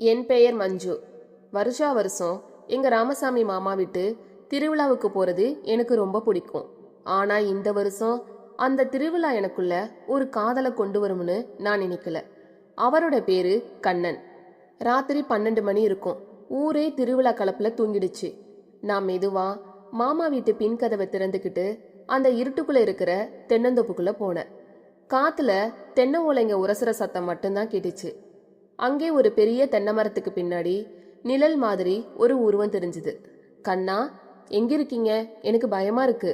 என் பெயர் மஞ்சு. வருஷா வருஷம் எங்கள் ராமசாமி மாமா விட்டு திருவிழாவுக்கு போகிறது எனக்கு ரொம்ப பிடிக்கும். ஆனால் இந்த வருஷம் அந்த திருவிழா எனக்குள்ள ஒரு காதலை கொண்டு வரும்னு நான் நினைக்கல. அவரோட பேரு கண்ணன். ராத்திரி பன்னெண்டு மணி இருக்கும். ஊரே திருவிழா கலப்பில் தூங்கிடுச்சு. நான் மெதுவாக மாமா வீட்டு பின் கதவை திறந்துக்கிட்டு அந்த இருட்டுக்குள்ளே இருக்கிற தென்னந்தோப்புக்குள்ளே போனேன். காற்றுல தென்னை ஓலைங்க உரசுற சத்தம் மட்டும்தான் கேட்டுச்சு. அங்கே ஒரு பெரிய தென்னை மரத்துக்கு பின்னாடி நிழல் மாதிரி ஒரு உருவம் தெரிஞ்சுது. கண்ணா எங்க இருக்கீங்க எனக்கு பயமா இருக்கு.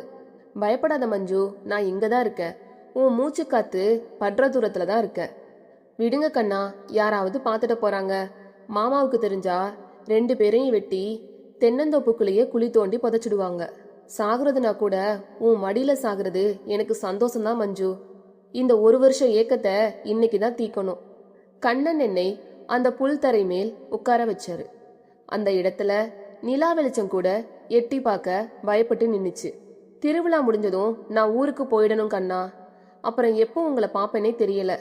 பயப்படாத மஞ்சு நான் இங்க தான் இருக்கேன். உன் மூச்சு காத்து படுற தூரத்துல தான் இருக்க விடுங்க கண்ணா யாராவது பார்த்துட்டு போறாங்க. மாமாவுக்கு தெரிஞ்சா ரெண்டு பேரையும் வெட்டி தென்னந்தோப்புக்குள்ளேயே குழி தோண்டி புதைச்சிடுவாங்க. சாகுறதுனா கூட உன் மடியில சாகுறது எனக்கு சந்தோஷம்தான் மஞ்சு. இந்த ஒரு வருஷம் ஏக்கத்தை இன்னைக்கு தான் தீக்கணும். கண்ணன் என்னை அந்த புல்தரை மேல் உட்கார வச்சாரு. அந்த இடத்துல நிலா வெளிச்சம் கூட எட்டி பார்க்க பயப்பட்டு நின்னுச்சு. திருவிழா முடிஞ்சதும் நான் ஊருக்கு போயிடணும் கண்ணா. அப்புறம் எப்போ உங்களை பார்ப்பேனே தெரியல.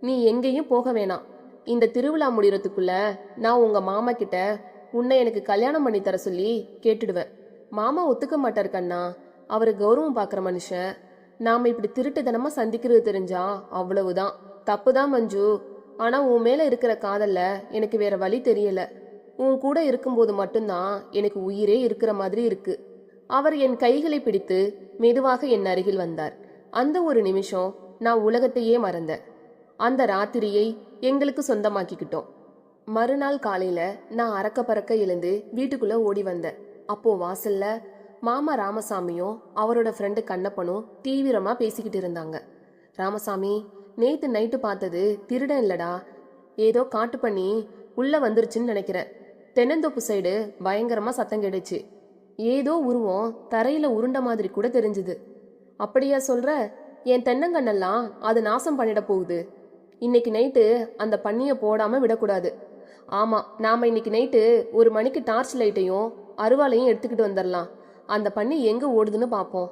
நீ எங்கேயும் போக வேணாம். இந்த திருவிழா முடிகிறதுக்குள்ள நான் உங்க மாமா கிட்ட உன்னை எனக்கு கல்யாணம் பண்ணி தர சொல்லி கேட்டுடுவேன். மாமா ஒத்துக்க மாட்டார் கண்ணா. அவர் கௌரவம் பார்க்குற மனுஷன். நாம இப்படி திருட்டுத்தனமா சந்திக்கிறது தெரிஞ்சா அவ்வளவுதான். தப்புதான் மஞ்சு. ஆனால் உன் மேலே இருக்கிற காதலில் எனக்கு வேற வழி தெரியல. உன் கூட இருக்கும்போது மட்டும்தான் எனக்கு உயிரே இருக்கிற மாதிரி இருக்கு. அவர் என் கைகளை பிடித்து மெதுவாக என் அருகில் வந்தார். அந்த ஒரு நிமிஷம் நான் உலகத்தையே மறந்தேன். அந்த ராத்திரியை எங்களுக்கு சொந்தமாக்கிக்கிட்டோம். மறுநாள் காலையில நான் அறக்க பறக்க எழுந்து வீட்டுக்குள்ள ஓடி வந்தேன். அப்போ வாசல்ல மாமா ராமசாமியும் அவரோட ஃப்ரெண்டு கண்ணப்பனும் தீவிரமா பேசிக்கிட்டு இருந்தாங்க. ராமசாமி நேத்து நைட்டு பார்த்தது திருடன் இல்லடா. ஏதோ காட்டு பண்ணி உள்ள வந்துருச்சுன்னு நினைக்கிறேன். தென்னந்தோப்பு சைடு பயங்கரமா சத்தம் கேட்டுச்சு. ஏதோ உருவம் தரையில உருண்ட மாதிரி கூட தெரிஞ்சுது. அப்படியா சொல்ற? என் தென்னங்கண்ணெல்லாம் அது நாசம் பண்ணிட போகுது. இன்னைக்கு நைட்டு அந்த பண்ணிய போடாம விடக்கூடாது. ஆமா நாம இன்னைக்கு நைட்டு ஒரு மணிக்கு டார்ச் லைட்டையும் அருவாளையும் எடுத்துக்கிட்டு வந்துடலாம் அந்த பண்ணி எங்க ஓடுதுன்னு பார்ப்போம்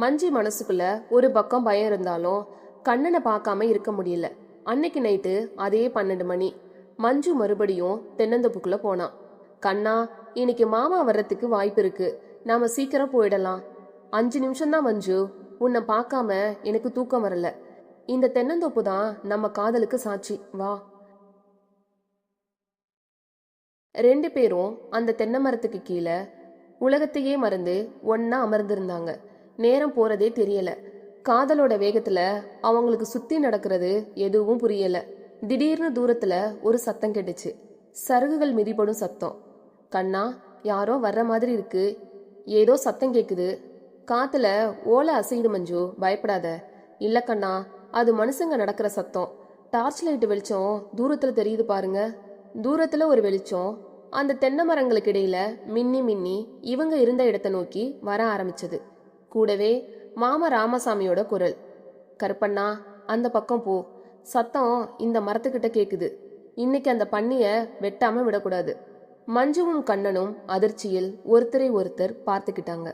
மஞ்சி மனசுக்குள்ள ஒரு பக்கம் பயம் இருந்தாலும் கண்ணனை பார்க்காம இருக்க முடியல. அன்னைக்கு நைட்டு அதே பன்னெண்டு மணி. மஞ்சு மறுபடியும் தென்னந்தோப்புக்குள்ள போனான். கண்ணா இன்னைக்கு மாமா வர்றதுக்கு வாய்ப்பு இருக்கு. நாம சீக்கிரம் போயிடலாம். அஞ்சு நிமிஷம்தான் மஞ்சு. உன்னை பார்க்காம எனக்கு தூக்கம் வரல. இந்த தென்னந்தோப்பு தான் நம்ம காதலுக்கு சாட்சி. வா. ரெண்டு பேரும் அந்த தென்னை மரத்துக்கு கீழே உலகத்தையே மறந்து ஒன்னா அமர்ந்திருந்தாங்க. நேரம் போறதே தெரியல. காதலோட வேகத்துல அவங்களுக்கு சுத்தி நடக்கிறது எதுவும் புரியல. திடீர்னு தூரத்துல ஒரு சத்தம் கேட்டுச்சு. சருகுகள் மிதிப்படும் சத்தம். கண்ணா யாரோ வர்ற மாதிரி இருக்கு. ஏதோ சத்தம் கேக்குது. காத்துல ஓலை அசையுது மஞ்சு பயப்படாத. இல்ல கண்ணா அது மனுஷங்க நடக்கிற சத்தம். டார்ச் லைட் வெளிச்சம் தூரத்துல தெரியுது பாருங்க. தூரத்துல ஒரு வெளிச்சம். அந்த தென்னை மரங்களுக்கு இடையில மின்னி மின்னி இவங்க இருந்த இடத்தை நோக்கி வர ஆரம்பிச்சது. கூடவே மாமா ராமசாமியோட குரல். கருப்பண்ணா அந்த பக்கம் போ. சத்தம் இந்த மரத்துக்கிட்ட கேக்குது. இன்னைக்கு அந்த பண்ணிய வெட்டாம விடக்கூடாது. மஞ்சுவும் கண்ணனும் அதிர்ச்சியில் ஒருத்தரை ஒருத்தர் பார்த்துக்கிட்டாங்க.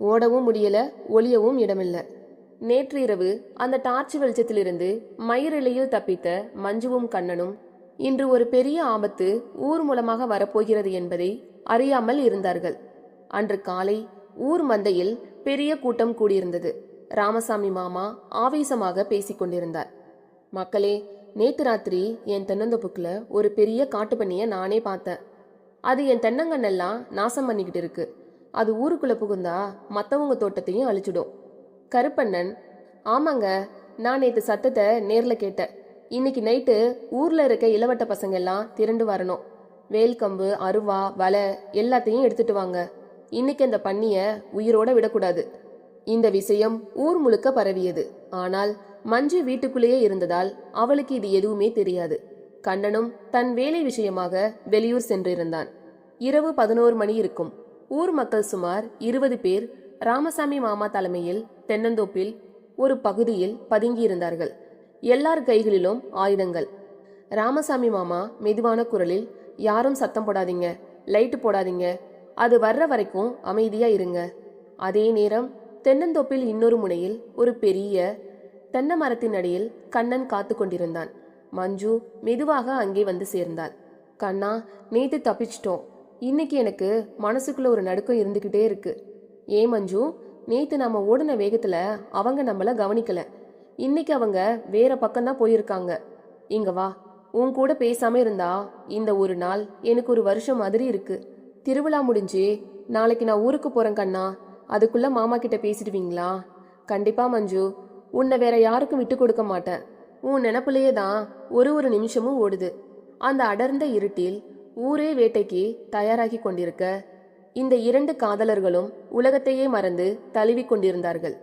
ஓடவும் முடியல ஒளியவும் இடமில்ல. நேற்று இரவு அந்த டார்ச் வெளிச்சத்திலிருந்து மயிரிழையில் தப்பித்த மஞ்சுவும் கண்ணனும் இன்று ஒரு பெரிய ஆபத்து ஊர் மூலமாக வரப்போகிறது என்பதை அறியாமல் இருந்தார்கள். அன்று காலை ஊர் மந்தையில் பெரிய கூட்டம் கூடியிருந்தது. ராமசாமி மாமா ஆவேசமாக பேசிக்கொண்டிருந்தார் மக்களே நேத்து ராத்திரி என் தென்னந்தோப்புக்குள்ள ஒரு பெரிய காட்டுப்பண்ணியை நானே பார்த்தேன். அது என் தென்னங்கண்ணெல்லாம் நாசம் பண்ணிக்கிட்டு இருக்கு. அது ஊருக்குள்ள புகுந்தா மற்றவங்க தோட்டத்தையும் அழிச்சிடும். கருப்பண்ணன் ஆமாங்க நான் நேற்று சத்தத்தை நேரில் கேட்டேன். இன்னைக்கு நைட்டு ஊரில் இருக்க இளவட்ட பசங்க எல்லாம் திரண்டு வரணும். வேல்கம்பு அருவா வலை எல்லாத்தையும் எடுத்துட்டு வாங்க. இன்னைக்கு அந்த பண்ணிய உயிரோட விடக்கூடாது. இந்த விஷயம் ஊர் முழுக்க பரவியது. ஆனால் மஞ்சு வீட்டுக்குள்ளேயே இருந்ததால் அவளுக்கு இது எதுவுமே தெரியாது. கண்ணனும் தன் வேலை விஷயமாக வெளியூர் சென்றிருந்தான். இரவு பதினோரு மணி இருக்கும். ஊர் மக்கள் சுமார் இருபது பேர் ராமசாமி மாமா தலைமையில் தென்னந்தோப்பில் ஒரு பகுதியில் பதுங்கியிருந்தார்கள். எல்லார் கைகளிலும் ஆயுதங்கள். ராமசாமி மாமா மெதுவான குரலில் யாரும் சத்தம் போடாதீங்க. லைட்டு போடாதீங்க. அது வர்ற வரைக்கும் அமைதியா இருங்க. அதே நேரம் தென்னந்தோப்பில் இன்னொரு முனையில் ஒரு பெரிய தென்னை மரத்தின் அடியில் கண்ணன் காத்து கொண்டிருந்தான். மஞ்சு மெதுவாக அங்கே வந்து சேர்ந்தாள். கண்ணா நேற்று தப்பிச்சிட்டோம். இன்னைக்கு எனக்கு மனசுக்குள்ள ஒரு நடுக்கம் இருந்துக்கிட்டே இருக்கு. ஏன் மஞ்சு நேற்று நாம ஓடின வேகத்துல அவங்க நம்மள கவனிக்கல. இன்னைக்கு அவங்க வேற பக்கம்தான் போயிருக்காங்க. இங்க வா. உன் கூட பேசாம இருந்தா இந்த ஒரு நாள் எனக்கு ஒரு வருஷம் மாதிரி இருக்கு. திருவிழா முடிஞ்சு நாளைக்கு நான் ஊருக்கு போறேன் கண்ணா. அதுக்குள்ள மாமா கிட்ட பேசிடுவீங்களா? கண்டிப்பா மஞ்சு. உன்னை வேற யாருக்கும் விட்டு கொடுக்க மாட்டேன். உன் நினப்புலையே தான் ஒரு ஒரு நிமிஷமும் ஓடுது. அந்த அடர்ந்த இருட்டில் ஊரே வேட்டைக்கு தயாராகி கொண்டிருக்க இந்த இரண்டு காதலர்களும் உலகத்தையே மறந்து தழுவி கொண்டிருந்தார்கள்.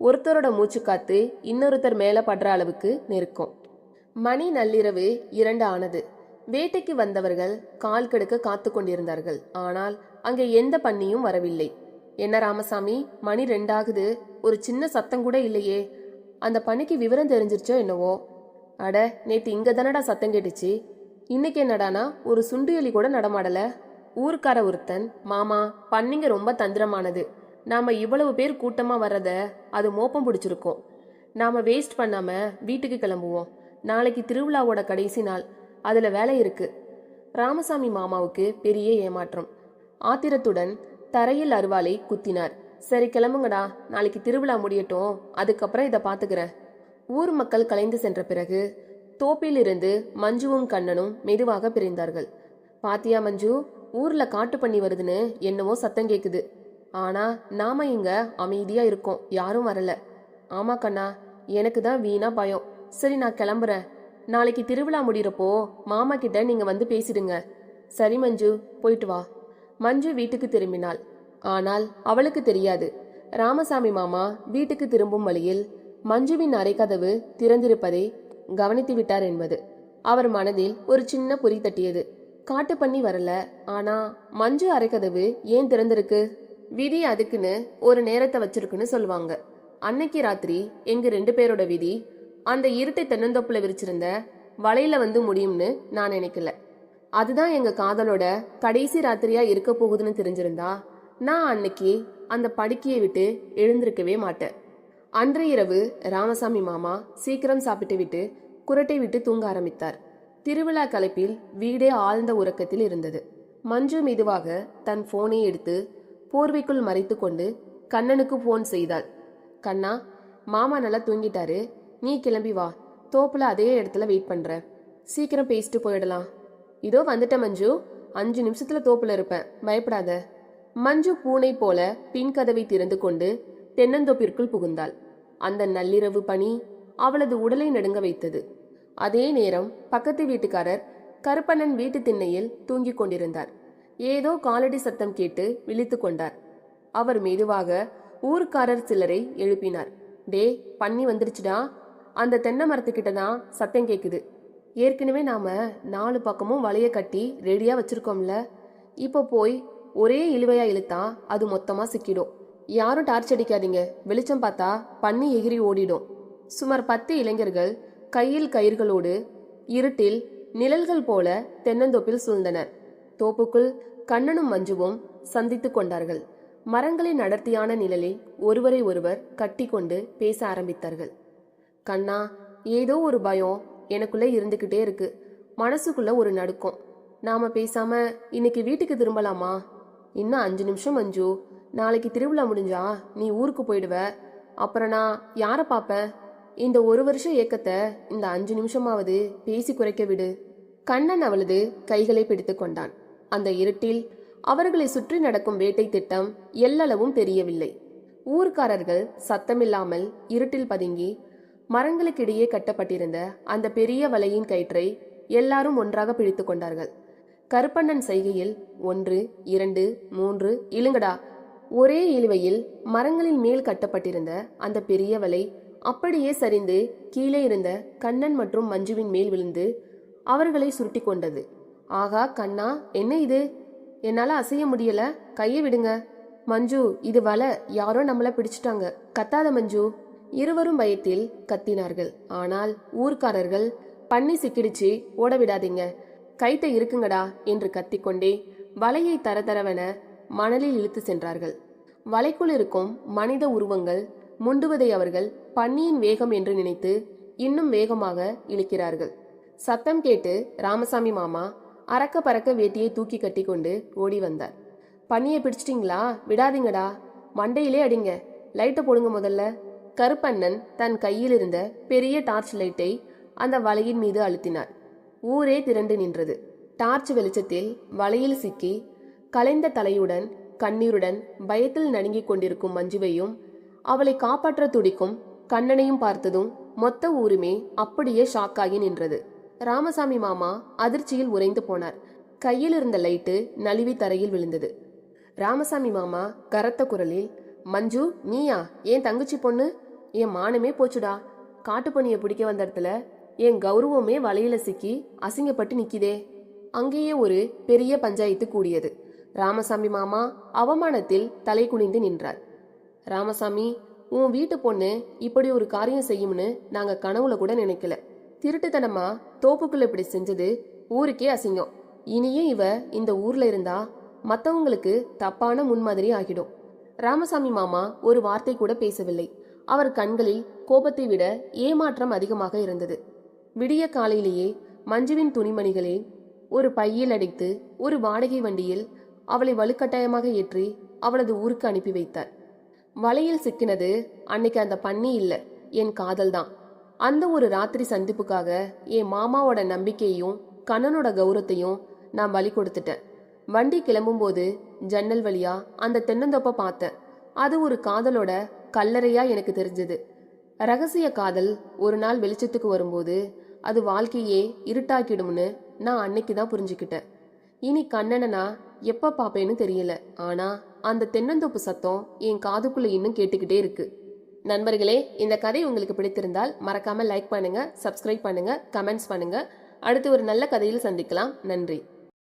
ஒருத்தரோட மூச்சு காத்து இன்னொருத்தர் மேல படுற அளவுக்கு நெருக்கம். மணி நள்ளிரவு இரண்டு ஆனது. வேட்டைக்கு வந்தவர்கள் கால் கெடுக்க காத்து கொண்டிருந்தார்கள். ஆனால் அங்கே எந்த பண்ணியும் வரவில்லை. என்ன ராமசாமி மணி ரெண்டாகுது. ஒரு சின்ன சத்தம் கூட இல்லையே. அந்த பணிக்கு விவரம் தெரிஞ்சிருச்சோ என்னவோ? அட நேத்து இங்க தானடா சத்தம் கேட்டுச்சு. இன்னைக்கு என்னடானா ஒரு சுண்டு எலி கூட நடமாடல. ஊருக்கார ஒருத்தன் மாமா பண்ணிங்க ரொம்ப தந்திரமானது. நாம இவ்வளவு பேர் கூட்டமா வர்றத அது மோப்பம் பிடிச்சிருக்கோம். நாம வேஸ்ட் பண்ணாம வீட்டுக்கு கிளம்புவோம். நாளைக்கு திருவிழாவோட கடைசி நாள். அதில் வேலை இருக்கு. ராமசாமி மாமாவுக்கு பெரிய ஏமாற்றம். ஆத்திரத்துடன் தரையில் அருவாளை குத்தினார். சரி கிளம்புங்கடா. நாளைக்கு திருவிழா முடியட்டும். அதுக்கப்புறம் இதை பார்த்துக்கிறேன் ஊர் மக்கள் கலைந்து சென்ற பிறகு தோப்பிலிருந்து மஞ்சுவும் கண்ணனும் மெதுவாக பிரிந்தார்கள். பாத்தியா மஞ்சு ஊர்ல காட்டு பண்ணி வருதுன்னு என்னவோ சத்தம் கேக்குது. ஆனா நாம இங்க அமைதியா இருக்கோம். யாரும் வரல. ஆமா கண்ணா எனக்கு தான் வீணா பயம். சரி நான் கிளம்புறேன். நாளைக்கு திருவிழா முடிகிறப்போ மாமா கிட்ட நீங்க வந்து பேசிடுங்க. சரி மஞ்சு போயிட்டு வா. மஞ்சு வீட்டுக்கு திரும்பினாள். ஆனால் அவளுக்கு தெரியாது. ராமசாமி மாமா வீட்டுக்கு திரும்பும் வழியில் மஞ்சுவின் அரைக்கதவு திறந்திருப்பதை கவனித்து விட்டார் என்பது. அவர் மனதில் ஒரு சின்ன பொறி தட்டியது. காட்டு பண்ணி வரல. ஆனா மஞ்சு அரைக்கதவு ஏன் திறந்திருக்கு? விதி அதுக்குன்னு ஒரு நேரத்தை வச்சிருக்குன்னு சொல்லுவாங்க. அன்னைக்கு ராத்திரி எங்க ரெண்டு பேரோட விதி அந்த இருட்டை தென்னந்தோப்புல விரிச்சிருந்த வலையில வந்து முடியும்னு நான் நினைக்கல. அதுதான் எங்க காதலோட கடைசி ராத்திரியா இருக்க போகுதுன்னு தெரிஞ்சிருந்தா நான் அன்னைக்கு அந்த படுக்கையை விட்டு எழுந்திருக்கவே மாட்டேன். அன்று இரவு ராமசாமி மாமா சீக்கிரம் சாப்பிட்டு விட்டு குரட்டை விட்டு தூங்க ஆரம்பித்தார். திருவிழா கலைப்பில் வீடே ஆழ்ந்த உறக்கத்தில் இருந்தது. மஞ்சு மெதுவாக தன் போனை எடுத்து போர்வைக்குள் மறைத்து கொண்டு கண்ணனுக்கு போன் செய்தாள். கண்ணா மாமா நல்லா தூங்கிட்டாரு. நீ கிளம்பி வா. தோப்புல அதே இடத்துல வெயிட் பண்ற. சீக்கிரம் பேசிட்டு போயிடலாம். இதோ வந்துட்ட மஞ்சு. அஞ்சு நிமிஷத்துல தோப்புல இருப்பேன். பயப்படாத. மஞ்சு பூனை போல பின் கதவை திறந்து கொண்டு தென்னந்தோப்பிற்குள் புகுந்தாள். அந்த நள்ளிரவு பணி அவளது உடலை நடுங்க வைத்தது. அதே நேரம் பக்கத்து வீட்டுக்காரர் கருப்பண்ணன் வீட்டு திண்ணையில் தூங்கிக் கொண்டிருந்தார். ஏதோ காலடி சத்தம் கேட்டு விழித்து கொண்டார். அவர் மெதுவாக ஊர்க்காரர் சிலரை எழுப்பினார். டே பண்ணி வந்துருச்சுடா. அந்த தென்னை மரத்துக்கிட்ட தான் சத்தம் கேட்குது ஏற்கனவே நாம் நாலு பக்கமும் வலையை கட்டி ரெடியாக வச்சுருக்கோம்ல. இப்போ போய் ஒரே இழுவையாக இழுத்தா அது மொத்தமாக சிக்கிடும். யாரும் டார்ச் அடிக்காதீங்க. வெளிச்சம் பார்த்தா பண்ணி எகிரி ஓடிடும். சுமார் பத்து இளைஞர்கள் கையில் கயிர்களோடு இருட்டில் நிழல்கள் போல தென்னந்தோப்பில் சூழ்ந்தனர். தோப்புக்குள் கண்ணனும் மஞ்சுவும் சந்தித்து கொண்டார்கள். மரங்களின் அடர்த்தியான நிழலில் ஒருவரை ஒருவர் கட்டிக்கொண்டு பேச ஆரம்பித்தார்கள். கண்ணா ஏதோ ஒரு பயம் எனக்குள்ள இருந்துகிட்டே இருக்கு. மனசுக்குள்ள ஒரு நடுக்கம். நாம பேசாம இன்னைக்கு வீட்டுக்கு திரும்பலாமா? இன்னும் அஞ்சு நிமிஷம் மஞ்சு. நாளைக்கு திருவிழா முடிஞ்சா நீ ஊருக்கு போயிடுவ. அப்புறம் நான் யாரை பார்ப்பேன்? இந்த ஒரு வருஷம் ஏக்கத்தை இந்த அஞ்சு நிமிஷமாவது பேசி குறைக்க விடு. கண்ணன் அவளது கைகளை பிடித்து கொண்டான். அந்த இருட்டில் அவர்களை சுற்றி நடக்கும் வேட்டை திட்டம் எல்லளவும் தெரியவில்லை. ஊர்க்காரர்கள் சத்தமில்லாமல் இருட்டில் பதுங்கி மரங்களுக்கிடையே கட்டப்பட்டிருந்த அந்த பெரிய வலையின் கயிற்றை எல்லாரும் ஒன்றாக பிடித்து கொண்டார்கள். கருப்பண்ணன் செய்கையில் ஒன்று இரண்டு மூன்று இழுங்கடா ஒரே இழுவையில் மரங்களின் மேல் கட்டப்பட்டிருந்த அந்த பெரிய வலை அப்படியே சரிந்து கீழே இருந்த கண்ணன் மற்றும் மஞ்சுவின் மேல் விழுந்து அவர்களை சுருட்டி கொண்டது. ஆகா கண்ணா என்ன இது? என்னால அசைய முடியல. கையை விடுங்க. மஞ்சு இது வலை. யாரோ நம்மள பிடிச்சிட்டாங்க. கத்தாத மஞ்சு. இருவரும் பயத்தில் கத்தினார்கள். ஆனால் ஊர்க்காரர்கள் பண்ணி சிக்கிடிச்சு ஓட விடாதீங்க கைத்தை இருக்குங்கடா என்று கத்திக்கொண்டே வலையை தரதரவென மணலில் இழுத்து சென்றார்கள். வலைக்குள் இருக்கும் மனித உருவங்கள் முண்டுவதை அவர்கள் பன்னியின் வேகம் என்று நினைத்து இன்னும் வேகமாக இழுக்கிறார்கள். சத்தம் கேட்டு ராமசாமி மாமா அறக்க பறக்க வேட்டியை தூக்கி கட்டி கொண்டு ஓடி வந்தார். பன்னியை பிடிச்சிட்டிங்களா? விடாதீங்கடா. மண்டையிலே அடிங்க. லைட்டை போடுங்க முதல்ல. கருப்பண்ணன் தன் கையில் இருந்த பெரிய டார்ச் லைட்டை அந்த வலையின் மீது அழுத்தினார். ஊரே திரண்டு நின்றது. டார்ச் வெளிச்சத்தில் வலையில் சிக்கி கலைந்த தலையுடன் கண்ணீருடன் பயத்தில் நடுங்கிக் கொண்டிருக்கும் மஞ்சுவையும் அவளை காப்பாற்ற துடிக்கும் கண்ணனையும் பார்த்ததும் மொத்த ஊருமே அப்படியே ஷாக்காகி நின்றது. ராமசாமி மாமா அதிர்ச்சியில் உறைந்து போனார். கையில் இருந்த லைட்டு நழுவி தரையில் விழுந்தது. ராமசாமி மாமா கரத்த குரலில் மஞ்சு நீயா? ஏன் தங்கச்சி பொண்ணு? என் மானமே போச்சுடா. காட்டுப்பண்ணியை பிடிக்க வந்த இடத்துல என் கௌரவமே வலையில சிக்கி அசிங்கப்பட்டு நிக்கிதே. அங்கேயே ஒரு பெரிய பஞ்சாயத்து கூடியது. ராமசாமி மாமா அவமானத்தில் தலை குனிந்து நின்றார். ராமசாமி உன் வீட்டு பொண்ணு இப்படி ஒரு காரியம் செய்யும்னு நாங்க கனவுல கூட நினைக்கல. திருட்டுத்தனமா தோப்புக்குள்ள இப்படி செஞ்சது ஊருக்கே அசிங்கம். இனியும் இவ இந்த ஊர்ல இருந்தா மத்தவங்களுக்கு தப்பான முன்மாதிரி ஆகிடும். ராமசாமி மாமா ஒரு வார்த்தை கூட பேசவில்லை. அவர் கண்களில் கோபத்தை விட ஏமாற்றம் அதிகமாக இருந்தது. விடிய காலையிலேயே மஞ்சுவின் துணிமணிகளை ஒரு பையில் அடைத்து ஒரு வாடகை வண்டியில் அவளை வலுக்கட்டாயமாக ஏற்றி அவளது ஊருக்கு அனுப்பி வைத்தார். வலையில் சிக்கினது அன்னைக்கு அந்த பண்ணி இல்லை என் காதல்தான் அந்த ஒரு ராத்திரி சந்திப்புக்காக என் மாமாவோட நம்பிக்கையையும் கண்ணனோட கௌரவத்தையும் நான் பலி கொடுத்துட்டேன். வண்டி கிளம்பும்போது ஜன்னல் வழியா அந்த தென்னந்தோப்பை பார்த்தேன். அது ஒரு காதலோட கல்லறையா எனக்கு தெரிஞ்சது. ரகசிய காதல் ஒரு நாள் வெளிச்சத்துக்கு வரும்போது அது வாழ்க்கையே இருட்டாக்கிடும்னு நான் அன்னைக்கு தான் புரிஞ்சுக்கிட்டேன். இனி கண்ணனா எப்போ எப்ப பாப்பேன்னு தெரியல. ஆனா அந்த தென்னந்தோப்பு சத்தம் என் காதுக்குள்ள இன்னும் கேட்டுக்கிட்டே இருக்கு. நண்பர்களே இந்த கதை உங்களுக்கு பிடித்திருந்தால் மறக்காம லைக் பண்ணுங்க சப்ஸ்கிரைப் பண்ணுங்க கமெண்ட்ஸ் பண்ணுங்க. அடுத்து ஒரு நல்ல கதையில் சந்திக்கலாம். நன்றி.